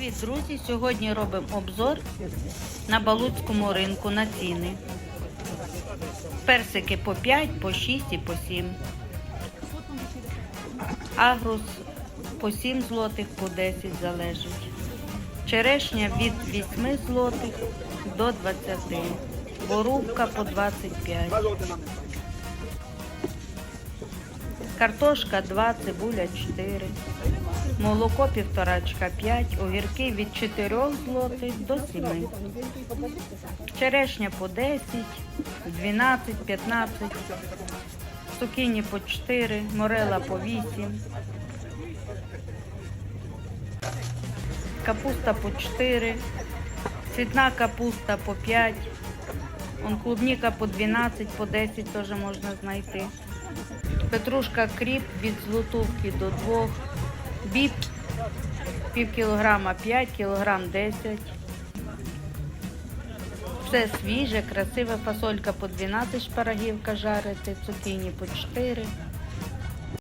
Привіт, друзі! Сьогодні робимо обзор на Балуцькому ринку на ціни. Персики по 5, по 6 і по 7. Агрус по 7 злотих, по 10 залежить. Черешня від 8 злотих до 20. Борубка по 25. Картошка 2, цибуля 4. Молоко півторачка 5, огірки від 4 злотих до 7. Черешня по 10, 12, 15, цукіні по 4, морела по 8. Капуста по 4, цвітна капуста по 5, клубніка по 12, по 10 теж можна знайти. Петрушка кріп від злотовки до 2, біб пів кілограма 5, кілограм 10. Все свіже, красива фасолька по 12 шпарагівка жарити, цукіні по 4,